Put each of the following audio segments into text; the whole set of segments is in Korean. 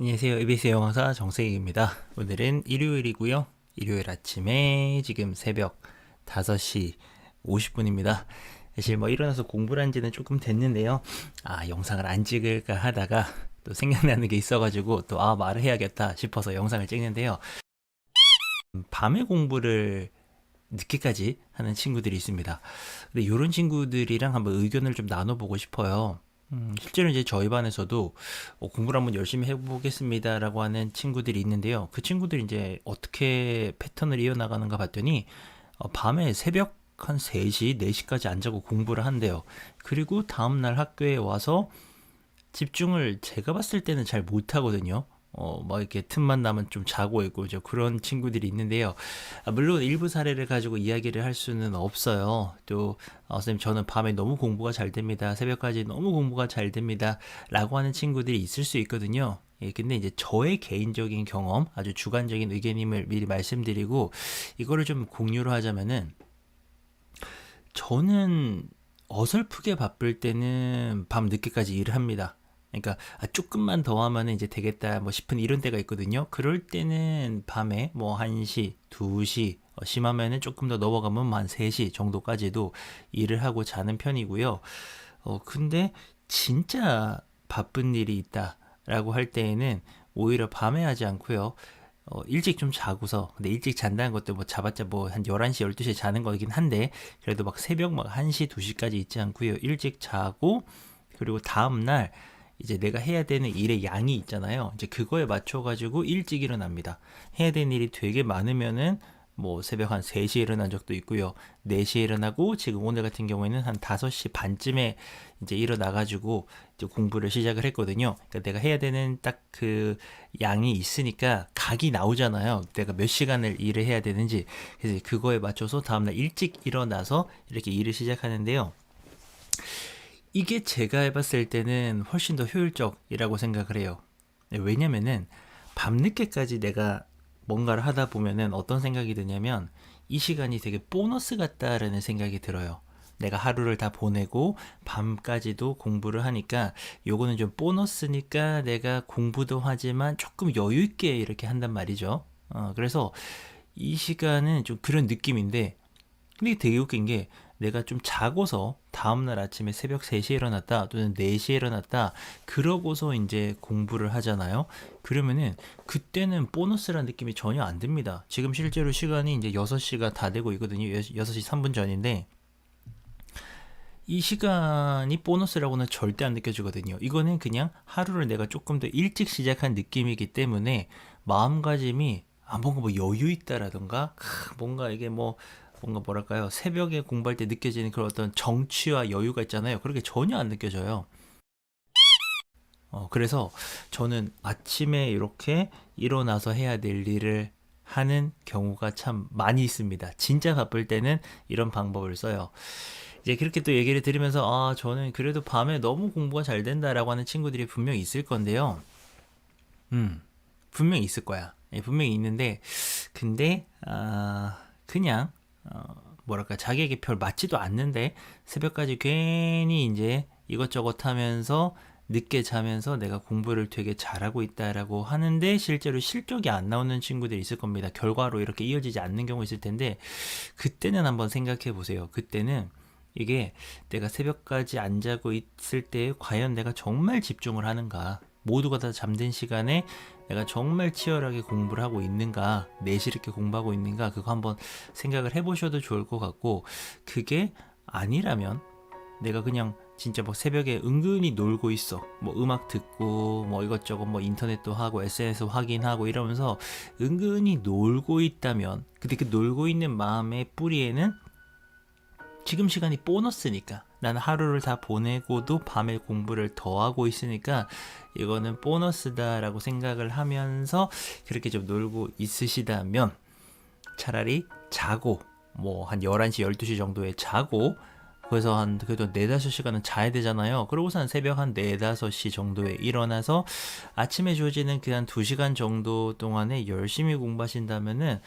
안녕하세요. EBS 영화사 정세익입니다. 오늘은 일요일이고요. 일요일 아침에 지금 새벽 5시 50분입니다. 사실 뭐 일어나서 공부를 한 지는 조금 됐는데요. 아, 영상을 안 찍을까 하다가 또 생각나는 게 있어가지고 또 아, 말을 해야겠다 싶어서 영상을 찍는데요. 밤에 공부를 늦게까지 하는 친구들이 있습니다. 근데 이런 친구들이랑 한번 의견을 좀 나눠보고 싶어요. 음, 실제로 이제 저희 반에서도 어, 공부를 한번 열심히 해보겠습니다라고 하는 친구들이 있는데요. 그 친구들이 이제 어떻게 패턴을 이어나가는가 봤더니 어, 밤에 새벽 한 3시, 4시까지 안 자고 공부를 한대요. 그리고 다음날 학교에 와서 집중을 제가 봤을 때는 잘 못하거든요. 어, 막 이렇게 틈만 나면 좀 자고 있고, 저 그런 친구들이 있는데요. 아, 물론 일부 사례를 가지고 이야기를 할 수는 없어요. 또, 어, 선생님, 저는 밤에 너무 공부가 잘 됩니다. 새벽까지 너무 공부가 잘 됩니다. 라고 하는 친구들이 있을 수 있거든요. 예, 근데 이제 저의 개인적인 경험, 아주 주관적인 의견임을 미리 말씀드리고, 이거를 좀 공유를 하자면은, 저는 어설프게 바쁠 때는 밤 늦게까지 일을 합니다. 그러니까 아, 조금만 더 하면 이제 되겠다 뭐 싶은 이런 때가 있거든요. 그럴 때는 밤에 뭐 1시, 2시, 어, 심하면은 조금 더 넘어가면 뭐한 3시 정도까지도 일을 하고 자는 편이고요. 어, 근데 진짜 바쁜 일이 있다라고 할 때에는 오히려 밤에 하지 않고요. 어, 일찍 좀 자고서, 근데 일찍 잔다는 것도 뭐 자봤자 뭐 한 11시, 12시에 자는 거긴 한데, 그래도 막 새벽 막 1시, 2시까지 있지 않고요. 일찍 자고, 그리고 다음날 이제 내가 해야 되는 일의 양이 있잖아요. 이제 그거에 맞춰가지고 일찍 일어납니다. 해야 되는 일이 되게 많으면은 뭐 새벽 한 3시에 일어난 적도 있고요. 4시에 일어나고 지금 오늘 같은 경우에는 한 5시 반쯤에 이제 일어나 가지고 이제 공부를 시작을 했거든요. 그러니까 내가 해야 되는 딱 그 양이 있으니까 각이 나오잖아요. 내가 몇 시간을 일을 해야 되는지. 그래서 그거에 맞춰서 다음 날 일찍 일어나서 이렇게 일을 시작하는데요. 이게 제가 해봤을 때는 훨씬 더 효율적이라고 생각을 해요. 네, 왜냐면은 밤늦게까지 내가 뭔가를 하다 보면은 어떤 생각이 드냐면 이 시간이 되게 보너스 같다라는 생각이 들어요. 내가 하루를 다 보내고 밤까지도 공부를 하니까 요거는 좀 보너스니까 내가 공부도 하지만 조금 여유 있게 이렇게 한단 말이죠. 어, 그래서 이 시간은 좀 그런 느낌인데 근데 되게 웃긴 게 내가 좀 자고서 다음날 아침에 새벽 3시에 일어났다 또는 4시에 일어났다 그러고서 이제 공부를 하잖아요. 그러면은 그때는 보너스라는 느낌이 전혀 안 듭니다. 지금 실제로 시간이 이제 6시가 다 되고 있거든요. 6시 3분 전인데 이 시간이 보너스라고는 절대 안 느껴지거든요. 이거는 그냥 하루를 내가 조금 더 일찍 시작한 느낌이기 때문에 마음가짐이 아 뭔가 뭐 여유 있다라던가 뭔가 이게 뭐 뭔가 뭐랄까요? 새벽에 공부할 때 느껴지는 그런 어떤 정취와 여유가 있잖아요. 그렇게 전혀 안 느껴져요. 어, 그래서 저는 아침에 이렇게 일어나서 해야 될 일을 하는 경우가 참 많이 있습니다. 진짜 바쁠 때는 이런 방법을 써요. 이제 그렇게 또 얘기를 들으면서 아 저는 그래도 밤에 너무 공부가 잘 된다라고 하는 친구들이 분명히 있을 건데요. 음 분명히 있을 거야. 예, 분명히 있는데 근데 아 그냥 어, 뭐랄까 자기에게 별 맞지도 않는데 새벽까지 괜히 이제 이것저것 하면서 늦게 자면서 내가 공부를 되게 잘하고 있다라고 하는데 실제로 실적이 안 나오는 친구들이 있을 겁니다. 결과로 이렇게 이어지지 않는 경우 있을 텐데 그때는 한번 생각해 보세요. 그때는 이게 내가 새벽까지 안 자고 있을 때 과연 내가 정말 집중을 하는가 모두가 다 잠든 시간에 내가 정말 치열하게 공부를 하고 있는가, 내실 있게 공부하고 있는가, 그거 한번 생각을 해보셔도 좋을 것 같고, 그게 아니라면 내가 그냥 진짜 뭐 새벽에 은근히 놀고 있어. 뭐 음악 듣고, 뭐 이것저것 뭐 인터넷도 하고, SNS 확인하고 이러면서 은근히 놀고 있다면, 근데 그 놀고 있는 마음의 뿌리에는 지금 시간이 보너스니까. 나는 하루를 다 보내고도 밤에 공부를 더 하고 있으니까 이거는 보너스다라고 생각을 하면서 그렇게 좀 놀고 있으시다면 차라리 자고 뭐 한 11시 12시 정도에 자고 그래서 한 그래도 4, 5시간은 자야 되잖아요. 그러고서 한 새벽 한 4, 5시 정도에 일어나서 아침에 주어지는 그 한 2시간 정도 동안에 열심히 공부하신다면은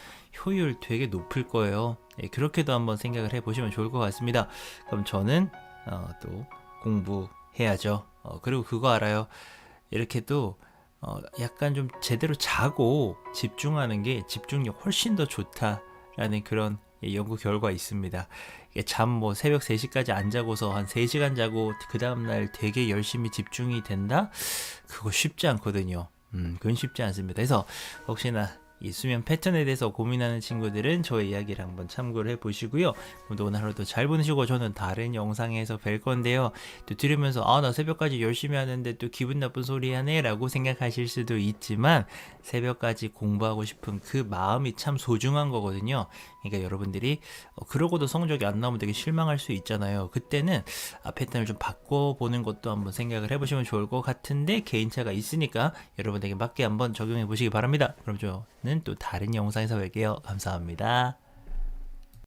효율 되게 높을 거예요. 예, 그렇게도 한번 생각을 해 보시면 좋을 것 같습니다. 그럼 저는 어, 또 공부해야죠. 어, 그리고 그거 알아요. 이렇게 또 어, 약간 좀 제대로 자고 집중하는 게 집중력 훨씬 더 좋다라는 그런 예, 연구 결과 있습니다. 잠 뭐 새벽 3시까지 안 자고서 한 3시간 자고 그 다음날 되게 열심히 집중이 된다? 그거 쉽지 않거든요. 음, 그건 쉽지 않습니다. 그래서 혹시나 이 수면 패턴에 대해서 고민하는 친구들은 저의 이야기를 한번 참고를 해보시고요. 오늘 하루도 잘 보내시고 저는 다른 영상에서 뵐 건데요. 또 들으면서 아 나 새벽까지 열심히 하는데 또 기분 나쁜 소리 하네 라고 생각하실 수도 있지만 새벽까지 공부하고 싶은 그 마음이 참 소중한 거거든요. 그러니까 여러분들이 어, 그러고도 성적이 안 나오면 되게 실망할 수 있잖아요. 그때는 아, 패턴을 좀 바꿔보는 것도 한번 생각을 해보시면 좋을 것 같은데 개인차가 있으니까 여러분에게 맞게 한번 적용해 보시기 바랍니다. 그럼 또 다른 영상에서 뵐게요. 감사합니다.